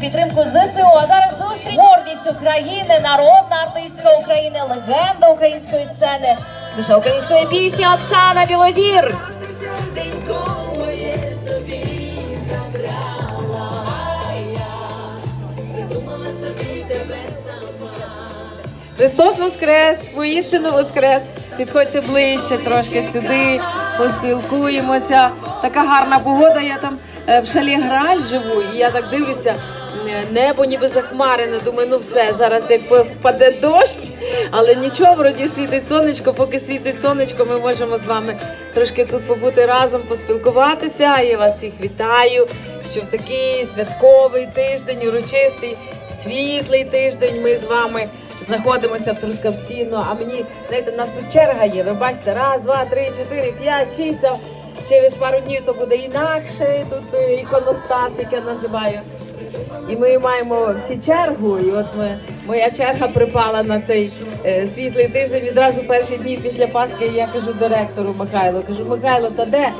Підтримку ЗСУ. А зараз зустріч гордість України, народна артистка України, легенда української сцени, душа української пісні Оксана Білозір. Христос Воскрес, воістину Воскрес. Підходьте ближче трошки сюди, поспілкуємося. Така гарна погода. Я там е, в шалі Граль живу, і я так дивлюся. Е, Небо ніби захмарене. Думаю, ну все, зараз як впаде дощ, але нічого, вроді світить сонечко. Поки світить сонечко, ми можемо з вами трошки тут побути разом, поспілкуватися. Я вас всіх вітаю, що в такий святковий тиждень, урочистий, світлий тиждень. Ми з вами знаходимося в Трускавці. Ну а мені знаєте, нас тут черга є. Ви бачите, раз, два, три, чотири, п'ять, шість. Через пару днів то буде інакше. Тут іконостас, як я називаю. І ми маємо всі чергу. І от ми, моя черга припала на цей е, світлий тиждень. Відразу перші дні після Пасхи я кажу директору Михайлу. Кажу, Михайло, та де?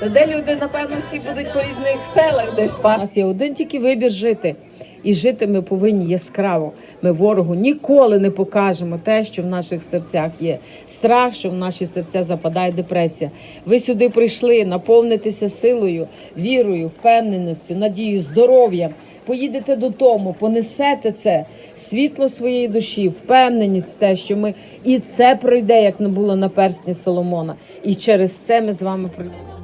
Та де люди, напевно, всі будуть по рідних селах десь пас. У нас є один тільки вибір жити. І жити ми повинні яскраво. Ми ворогу ніколи не покажемо те, що в наших серцях є. Страх, що в наші серця западає депресія. Ви сюди прийшли наповнитися силою, вірою, впевненістю, надією, здоров'ям. Поїдете додому, понесете це світло своєї душі, впевненість в те, що ми і це пройде, як не було на персні Соломона. І через це ми з вами пройдемо.